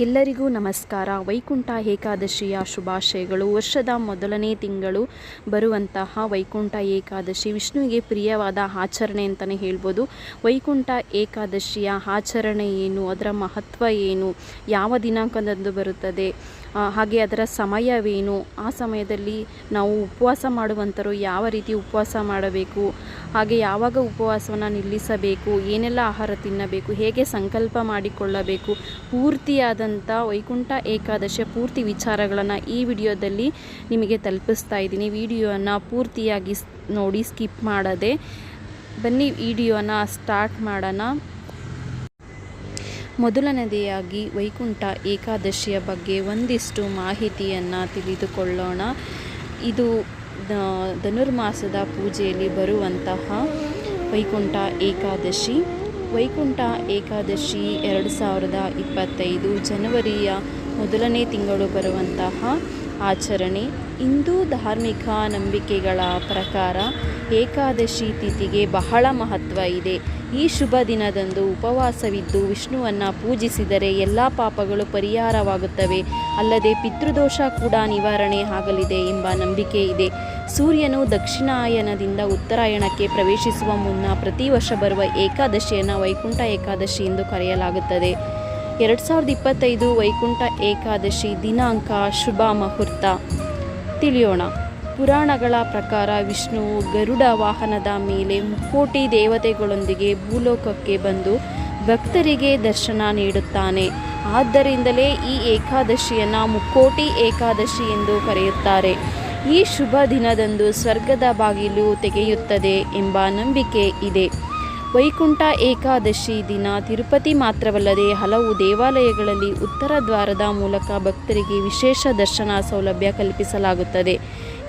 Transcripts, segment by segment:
ಎಲ್ಲರಿಗೂ ನಮಸ್ಕಾರ. ವೈಕುಂಠ ಏಕಾದಶಿಯ ಶುಭಾಶಯಗಳು. ವರ್ಷದ ಮೊದಲನೇ ತಿಂಗಳು ಬರುವಂತಹ ವೈಕುಂಠ ಏಕಾದಶಿ. ವಿಷ್ಣುವಿಗೆ ಪ್ರಿಯವಾದ ಆಚರಣೆ ಅಂತಲೇ ಹೇಳ್ಬೋದು. ವೈಕುಂಠ ಏಕಾದಶಿಯ ಆಚರಣೆ ಏನು? ಅದರ ಮಹತ್ವ ಏನು? ಯಾವ ದಿನಾಂಕದಂದು ಬರುತ್ತದೆ? ಹಾಗೆ ಅದರ ಸಮಯವೇನು? ಆ ಸಮಯದಲ್ಲಿ ನಾವು ಉಪವಾಸ ಮಾಡುವಂಥರು ಯಾವ ರೀತಿ ಉಪವಾಸ ಮಾಡಬೇಕು? ಹಾಗೆ ಯಾವಾಗ ಉಪವಾಸವನ್ನು ನಿಲ್ಲಿಸಬೇಕು? ಏನೆಲ್ಲ ಆಹಾರ ತಿನ್ನಬೇಕು? ಹೇಗೆ ಸಂಕಲ್ಪ ಮಾಡಿಕೊಳ್ಳಬೇಕು? ಪೂರ್ತಿಯಾದಂಥ ವೈಕುಂಠ ಏಕಾದಶಿಯ ಪೂರ್ತಿ ವಿಚಾರಗಳನ್ನು ಈ ವಿಡಿಯೋದಲ್ಲಿ ನಿಮಗೆ ತಲುಪಿಸ್ತಾ ಇದ್ದೀನಿ. ವಿಡಿಯೋನ ಪೂರ್ತಿಯಾಗಿ ನೋಡಿ ಸ್ಕಿಪ್ ಮಾಡದೆ ಬನ್ನಿ, ವಿಡಿಯೋನ ಸ್ಟಾರ್ಟ್ ಮಾಡೋಣ. ಮೊದಲನೆಯದಾಗಿ ವೈಕುಂಠ ಏಕಾದಶಿಯ ಬಗ್ಗೆ ಒಂದಿಷ್ಟು ಮಾಹಿತಿಯನ್ನು ತಿಳಿದುಕೊಳ್ಳೋಣ. ಇದು ಧನುರ್ಮಾಸದ ಪೂಜೆಯಲ್ಲಿ ಬರುವಂತಹ ವೈಕುಂಠ ಏಕಾದಶಿ. ವೈಕುಂಠ ಏಕಾದಶಿ ಎರಡು ಸಾವಿರದ ಇಪ್ಪತ್ತೈದು ಜನವರಿಯ ಮೊದಲನೇ ತಿಂಗಳು ಬರುವಂತಹ ಆಚರಣೆ. ಹಿಂದೂ ಧಾರ್ಮಿಕ ನಂಬಿಕೆಗಳ ಪ್ರಕಾರ ಏಕಾದಶಿ ತಿಥಿಗೆ ಬಹಳ ಮಹತ್ವ ಇದೆ. ಈ ಶುಭ ದಿನದಂದು ಉಪವಾಸವಿದ್ದು ವಿಷ್ಣುವನ್ನು ಪೂಜಿಸಿದರೆ ಎಲ್ಲ ಪಾಪಗಳು ಪರಿಹಾರವಾಗುತ್ತವೆ. ಅಲ್ಲದೆ ಪಿತೃದೋಷ ಕೂಡ ನಿವಾರಣೆ ಆಗಲಿದೆ ಎಂಬ ನಂಬಿಕೆ ಇದೆ. ಸೂರ್ಯನು ದಕ್ಷಿಣಾಯನದಿಂದ ಉತ್ತರಾಯಣಕ್ಕೆ ಪ್ರವೇಶಿಸುವ ಮುನ್ನ ಪ್ರತಿ ವರ್ಷ ಬರುವ ಏಕಾದಶಿಯನ್ನು ವೈಕುಂಠ ಏಕಾದಶಿ ಎಂದು ಕರೆಯಲಾಗುತ್ತದೆ. ಎರಡು ಸಾವಿರದ ಇಪ್ಪತ್ತೈದು ವೈಕುಂಠ ಏಕಾದಶಿ ದಿನಾಂಕ ಶುಭ ಮುಹೂರ್ತ. ತಿಳಿಯೋಣ. ಪುರಾಣಗಳ ಪ್ರಕಾರ ವಿಷ್ಣುವು ಗರುಡ ವಾಹನದ ಮೇಲೆ ಮುಕ್ಕೋಟಿ ದೇವತೆಗಳೊಂದಿಗೆ ಭೂಲೋಕಕ್ಕೆ ಬಂದು ಭಕ್ತರಿಗೆ ದರ್ಶನ ನೀಡುತ್ತಾನೆ. ಆದ್ದರಿಂದಲೇ ಈ ಏಕಾದಶಿಯನ್ನು ಮುಕ್ಕೋಟಿ ಏಕಾದಶಿ ಎಂದು ಕರೆಯುತ್ತಾರೆ. ಈ ಶುಭ ದಿನದಂದು ಸ್ವರ್ಗದ ಬಾಗಿಲು ತೆಗೆಯುತ್ತದೆ ಎಂಬ ನಂಬಿಕೆ ಇದೆ. ವೈಕುಂಠ ಏಕಾದಶಿ ದಿನ ತಿರುಪತಿ ಮಾತ್ರವಲ್ಲದೆ ಹಲವು ದೇವಾಲಯಗಳಲ್ಲಿ ಉತ್ತರ ದ್ವಾರದ ಮೂಲಕ ಭಕ್ತರಿಗೆ ವಿಶೇಷ ದರ್ಶನ ಸೌಲಭ್ಯ ಕಲ್ಪಿಸಲಾಗುತ್ತದೆ.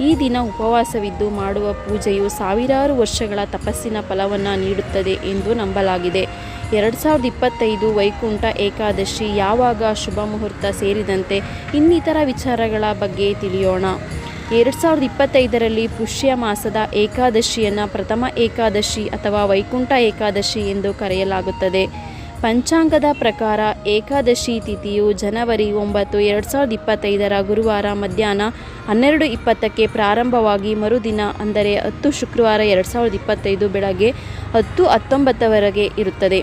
ಈ ದಿನ ಉಪವಾಸವಿದ್ದು ಮಾಡುವ ಪೂಜೆಯು ಸಾವಿರಾರು ವರ್ಷಗಳ ತಪಸ್ಸಿನ ಫಲವನ್ನು ನೀಡುತ್ತದೆ ಎಂದು ನಂಬಲಾಗಿದೆ. ಎರಡು ಸಾವಿರದ ಇಪ್ಪತ್ತೈದು ವೈಕುಂಠ ಏಕಾದಶಿ ಯಾವಾಗ ಶುಭ ಮುಹೂರ್ತ ಸೇರಿದಂತೆ ಇನ್ನಿತರ ವಿಚಾರಗಳ ಬಗ್ಗೆ ತಿಳಿಯೋಣ. ಎರಡು ಸಾವಿರದ ಇಪ್ಪತ್ತೈದರಲ್ಲಿ ಪುಷ್ಯ ಮಾಸದ ಏಕಾದಶಿಯನ್ನು ಪ್ರಥಮ ಏಕಾದಶಿ ಅಥವಾ ವೈಕುಂಠ ಏಕಾದಶಿ ಎಂದು ಕರೆಯಲಾಗುತ್ತದೆ. ಪಂಚಾಂಗದ ಪ್ರಕಾರ ಏಕಾದಶಿ ತಿಥಿಯು ಜನವರಿ ಒಂಬತ್ತು ಎರಡು ಸಾವಿರದ ಇಪ್ಪತ್ತೈದರ ಗುರುವಾರ ಮಧ್ಯಾಹ್ನ ಹನ್ನೆರಡು ಇಪ್ಪತ್ತಕ್ಕೆ ಪ್ರಾರಂಭವಾಗಿ ಮರುದಿನ, ಅಂದರೆ ಹತ್ತು ಶುಕ್ರವಾರ ಎರಡು ಸಾವಿರದ ಇಪ್ಪತ್ತೈದು ಬೆಳಗ್ಗೆ ಹತ್ತು ಹತ್ತೊಂಬತ್ತವರೆಗೆ ಇರುತ್ತದೆ.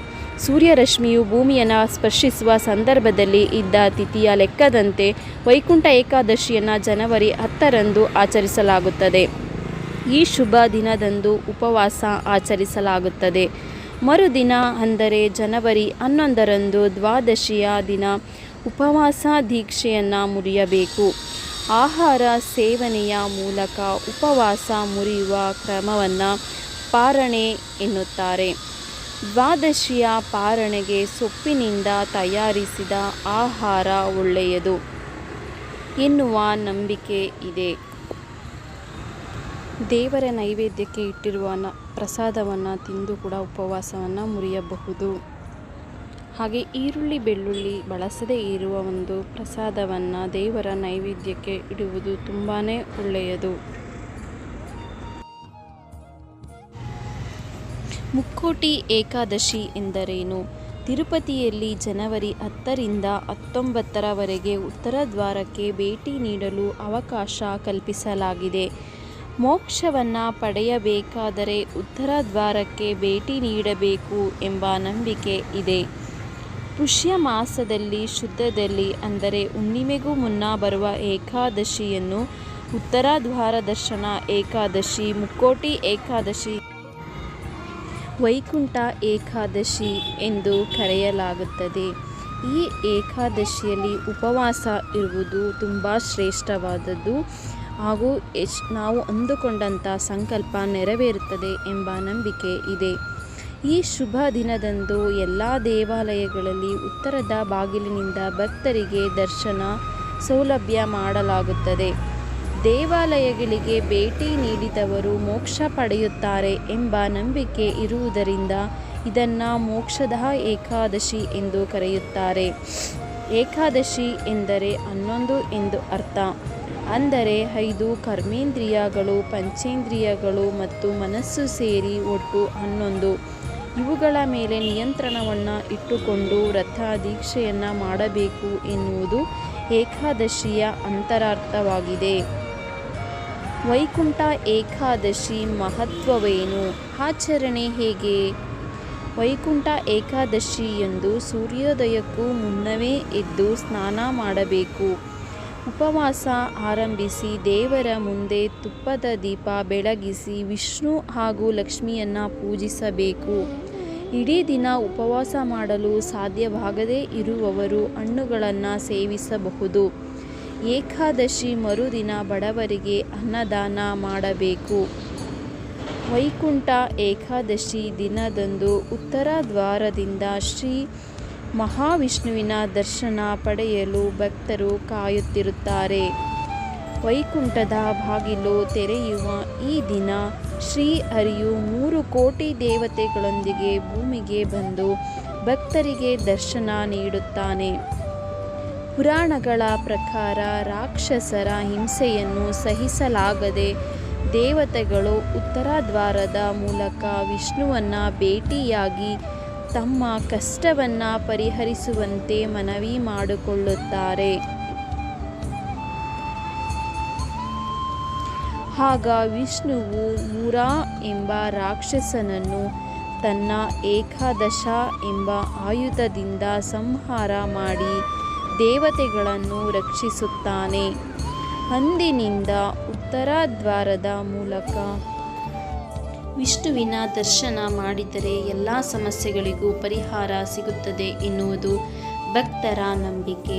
ಸೂರ್ಯರಶ್ಮಿಯು ಭೂಮಿಯನ್ನು ಸ್ಪರ್ಶಿಸುವ ಸಂದರ್ಭದಲ್ಲಿ ಇದ್ದ ತಿಥಿಯ ಲೆಕ್ಕದಂತೆ ವೈಕುಂಠ ಏಕಾದಶಿಯನ್ನು ಜನವರಿ ಹತ್ತರಂದು ಆಚರಿಸಲಾಗುತ್ತದೆ. ಈ ಶುಭ ದಿನದಂದು ಉಪವಾಸ ಆಚರಿಸಲಾಗುತ್ತದೆ. ಮರುದಿನ ಅಂದರೆ ಜನವರಿ ಹನ್ನೊಂದರಂದು ದ್ವಾದಶಿಯ ದಿನ ಉಪವಾಸ ದೀಕ್ಷೆಯನ್ನು ಮುರಿಯಬೇಕು. ಆಹಾರ ಸೇವನೆಯ ಮೂಲಕ ಉಪವಾಸ ಮುರಿಯುವ ಕ್ರಮವನ್ನು ಪಾರಣೆ ಎನ್ನುತ್ತಾರೆ. ದ್ವಾದಶಿಯ ಪಾರಣೆಗೆ ಸೊಪ್ಪಿನಿಂದ ತಯಾರಿಸಿದ ಆಹಾರ ಒಳ್ಳೆಯದು ಎನ್ನುವ ನಂಬಿಕೆ ಇದೆ. ದೇವರ ನೈವೇದ್ಯಕ್ಕೆ ಇಟ್ಟಿರುವ ನ ಪ್ರಸಾದವನ್ನು ತಿಂದು ಕೂಡ ಉಪವಾಸವನ್ನು ಮುರಿಯಬಹುದು. ಹಾಗೆ ಈರುಳ್ಳಿ, ಬೆಳ್ಳುಳ್ಳಿ ಬಳಸದೇ ಇರುವ ಒಂದು ಪ್ರಸಾದವನ್ನು ದೇವರ ನೈವೇದ್ಯಕ್ಕೆ ಇಡುವುದು ತುಂಬಾ ಒಳ್ಳೆಯದು. ಮುಕ್ಕೋಟಿ ಏಕಾದಶಿ ಎಂದರೇನು? ತಿರುಪತಿಯಲ್ಲಿ ಜನವರಿ ಹತ್ತರಿಂದ ಹತ್ತೊಂಬತ್ತರವರೆಗೆ ಉತ್ತರ ದ್ವಾರಕ್ಕೆ ಭೇಟಿ ನೀಡಲು ಅವಕಾಶ ಕಲ್ಪಿಸಲಾಗಿದೆ. ಮೋಕ್ಷವನ್ನು ಪಡೆಯಬೇಕಾದರೆ ಉತ್ತರ ದ್ವಾರಕ್ಕೆ ಭೇಟಿ ನೀಡಬೇಕು ಎಂಬ ನಂಬಿಕೆ ಇದೆ. ಪುಷ್ಯ ಮಾಸದಲ್ಲಿ ಶುದ್ಧದಲ್ಲಿ ಅಂದರೆ ಹುಣ್ಣಿಮೆಗೂ ಮುನ್ನ ಬರುವ ಏಕಾದಶಿಯನ್ನು ಉತ್ತರ ದ್ವಾರ ದರ್ಶನ ಏಕಾದಶಿ, ಮುಕ್ಕೋಟಿ ಏಕಾದಶಿ, ವೈಕುಂಠ ಏಕಾದಶಿ ಎಂದು ಕರೆಯಲಾಗುತ್ತದೆ. ಈ ಏಕಾದಶಿಯಲ್ಲಿ ಉಪವಾಸ ಇರುವುದು ತುಂಬ ಶ್ರೇಷ್ಠವಾದದ್ದು. ಹಾಗೂ ಎಚ್ ನಾವು ಅಂದುಕೊಂಡಂಥ ಸಂಕಲ್ಪ ನೆರವೇರುತ್ತದೆ ಎಂಬ ನಂಬಿಕೆ ಇದೆ. ಈ ಶುಭ ದಿನದಂದು ಎಲ್ಲ ದೇವಾಲಯಗಳಲ್ಲಿ ಉತ್ತರದ ಬಾಗಿಲಿನಿಂದ ಭಕ್ತರಿಗೆ ದರ್ಶನ ಸೌಲಭ್ಯ ಮಾಡಲಾಗುತ್ತದೆ. ದೇವಾಲಯಗಳಿಗೆ ಭೇಟಿ ನೀಡಿದವರು ಮೋಕ್ಷ ಪಡೆಯುತ್ತಾರೆ ಎಂಬ ನಂಬಿಕೆ ಇರುವುದರಿಂದ ಇದನ್ನು ಮೋಕ್ಷದ ಏಕಾದಶಿ ಎಂದು ಕರೆಯುತ್ತಾರೆ. ಏಕಾದಶಿ ಎಂದರೆ ಹನ್ನೊಂದು ಎಂದು ಅರ್ಥ. ಅಂದರೆ ಐದು ಕರ್ಮೇಂದ್ರಿಯಗಳು, ಪಂಚೇಂದ್ರಿಯಗಳು ಮತ್ತು ಮನಸ್ಸು ಸೇರಿ ಒಟ್ಟು ಹನ್ನೊಂದು. ಇವುಗಳ ಮೇಲೆ ನಿಯಂತ್ರಣವನ್ನು ಇಟ್ಟುಕೊಂಡು ವ್ರತ ದೀಕ್ಷೆಯನ್ನು ಮಾಡಬೇಕು ಎನ್ನುವುದು ಏಕಾದಶಿಯ ಅಂತರಾರ್ಥವಾಗಿದೆ. ವೈಕುಂಠ ಏಕಾದಶಿ ಮಹತ್ವವೇನು? ಆಚರಣೆ ಹೇಗೆ? ವೈಕುಂಠ ಏಕಾದಶಿ ಎಂದು ಸೂರ್ಯೋದಯಕ್ಕೂ ಮುನ್ನವೇ ಎದ್ದು ಸ್ನಾನ ಮಾಡಬೇಕು. ಉಪವಾಸ ಆರಂಭಿಸಿ ದೇವರ ಮುಂದೆ ತುಪ್ಪದ ದೀಪ ಬೆಳಗಿಸಿ ವಿಷ್ಣು ಹಾಗೂ ಲಕ್ಷ್ಮಿಯನ್ನು ಪೂಜಿಸಬೇಕು. ಇಡೀ ದಿನ ಉಪವಾಸ ಮಾಡಲು ಸಾಧ್ಯವಾಗದೇ ಇರುವವರು ಹಣ್ಣುಗಳನ್ನು ಸೇವಿಸಬಹುದು. ಏಕಾದಶಿ ಮರುದಿನ ಬಡವರಿಗೆ ಅನ್ನದಾನ ಮಾಡಬೇಕು. ವೈಕುಂಠ ಏಕಾದಶಿ ದಿನದಂದು ಉತ್ತರ ದ್ವಾರದಿಂದ ಶ್ರೀ ಮಹಾವಿಷ್ಣುವಿನ ದರ್ಶನ ಪಡೆಯಲು ಭಕ್ತರು ಕಾಯುತ್ತಿರುತ್ತಾರೆ. ವೈಕುಂಠದ ಬಾಗಿಲು ತೆರೆಯುವ ಈ ದಿನ ಶ್ರೀ ಹರಿಯು ಮೂರು ಕೋಟಿ ದೇವತೆಗಳೊಂದಿಗೆ ಭೂಮಿಗೆ ಬಂದು ಭಕ್ತರಿಗೆ ದರ್ಶನ ನೀಡುತ್ತಾನೆ. ಪುರಾಣಗಳ ಪ್ರಕಾರ ರಾಕ್ಷಸರ ಹಿಂಸೆಯನ್ನು ಸಹಿಸಲಾಗದೆ ದೇವತೆಗಳು ಉತ್ತರ ದ್ವಾರದ ಮೂಲಕ ವಿಷ್ಣುವನ್ನು ಭೇಟಿಯಾಗಿ ತಮ್ಮ ಕಷ್ಟವನ್ನು ಪರಿಹರಿಸುವಂತೆ ಮನವಿ ಮಾಡಿಕೊಳ್ಳುತ್ತಾರೆ. ಆಗ ವಿಷ್ಣುವು ಮುರಾ ಎಂಬ ರಾಕ್ಷಸನನ್ನು ತನ್ನ ಏಕಾದಶ ಎಂಬ ಆಯುಧದಿಂದ ಸಂಹಾರ ಮಾಡಿ ದೇವತೆಗಳನ್ನು ರಕ್ಷಿಸುತ್ತಾನೆ. ಅಂದಿನಿಂದ ಉತ್ತರ ದ್ವಾರದ ಮೂಲಕ ವಿಷ್ಣುವಿನ ದರ್ಶನ ಮಾಡಿದರೆ ಎಲ್ಲ ಸಮಸ್ಯೆಗಳಿಗೂ ಪರಿಹಾರ ಸಿಗುತ್ತದೆ ಎನ್ನುವುದು ಭಕ್ತರ ನಂಬಿಕೆ.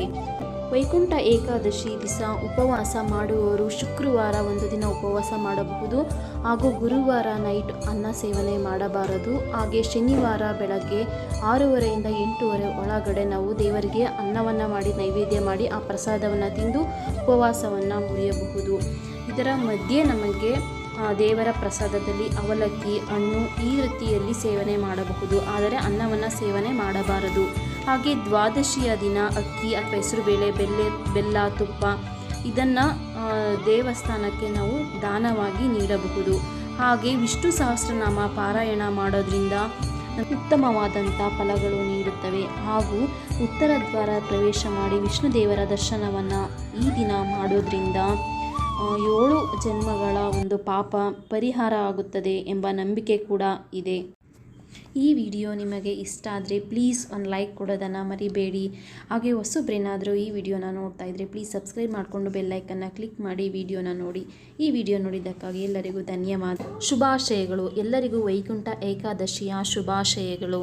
ವೈಕುಂಠ ಏಕಾದಶಿ ದಿವಸ ಉಪವಾಸ ಮಾಡುವವರು ಶುಕ್ರವಾರ ಒಂದು ದಿನ ಉಪವಾಸ ಮಾಡಬಹುದು ಹಾಗೂ ಗುರುವಾರ ನೈಟ್ ಅನ್ನ ಸೇವನೆ ಮಾಡಬಾರದು. ಹಾಗೆ ಶನಿವಾರ ಬೆಳಗ್ಗೆ ಆರೂವರೆಯಿಂದ ಎಂಟೂವರೆ ಒಳಗಡೆ ನಾವು ದೇವರಿಗೆ ಅನ್ನವನ್ನು ಮಾಡಿ, ನೈವೇದ್ಯ ಮಾಡಿ, ಆ ಪ್ರಸಾದವನ್ನು ತಿಂದು ಉಪವಾಸವನ್ನು ಮುರಿಯಬಹುದು. ಇದರ ಮಧ್ಯೆ ನಮಗೆ ದೇವರ ಪ್ರಸಾದದಲ್ಲಿ ಅವಲಕ್ಕಿ, ಹಣ್ಣು ಈ ರೀತಿಯಲ್ಲಿ ಸೇವನೆ ಮಾಡಬಹುದು. ಆದರೆ ಅನ್ನವನ್ನು ಸೇವನೆ ಮಾಡಬಾರದು. ಹಾಗೆ ದ್ವಾದಶಿಯ ದಿನ, ಅಕ್ಕಿ ಅಥವಾ ಹೆಸರುಬೇಳೆ ಬೆಲ್ಲೆ, ಬೆಲ್ಲ, ತುಪ್ಪ ಇದನ್ನು ದೇವಸ್ಥಾನಕ್ಕೆ ನಾವು ದಾನವಾಗಿ ನೀಡಬಹುದು. ಹಾಗೆ ವಿಷ್ಣು ಸಹಸ್ರನಾಮ ಪಾರಾಯಣ ಮಾಡೋದ್ರಿಂದ ಉತ್ತಮವಾದಂಥ ಫಲಗಳು ನೀಡುತ್ತವೆ. ಹಾಗೂ ಉತ್ತರ ದ್ವಾರ ಪ್ರವೇಶ ಮಾಡಿ ವಿಷ್ಣು ದೇವರ ದರ್ಶನವನ್ನು ಈ ದಿನ ಮಾಡೋದ್ರಿಂದ ಏಳು ಜನ್ಮಗಳ ಒಂದು ಪಾಪ ಪರಿಹಾರ ಆಗುತ್ತದೆ ಎಂಬ ನಂಬಿಕೆ ಕೂಡ ಇದೆ. ಈ ವಿಡಿಯೋ ನಿಮಗೆ ಇಷ್ಟ ಆದರೆ ಪ್ಲೀಸ್ ಒಂದು ಲೈಕ್ ಕೊಡೋದನ್ನು ಮರಿಬೇಡಿ. ಹಾಗೆ ಹೊಸಬ್ರೇನಾದರೂ ಈ ವಿಡಿಯೋನ ನೋಡ್ತಾ ಇದ್ದರೆ ಪ್ಲೀಸ್ ಸಬ್ಸ್ಕ್ರೈಬ್ ಮಾಡಿಕೊಂಡು ಬೆಲ್ಲೈಕನ್ನು ಕ್ಲಿಕ್ ಮಾಡಿ ವಿಡಿಯೋನ ನೋಡಿ. ಈ ವಿಡಿಯೋ ನೋಡಿದ್ದಕ್ಕಾಗಿ ಎಲ್ಲರಿಗೂ ಧನ್ಯವಾದ. ಶುಭಾಶಯಗಳು. ಎಲ್ಲರಿಗೂ ವೈಕುಂಠ ಏಕಾದಶಿಯ ಶುಭಾಶಯಗಳು.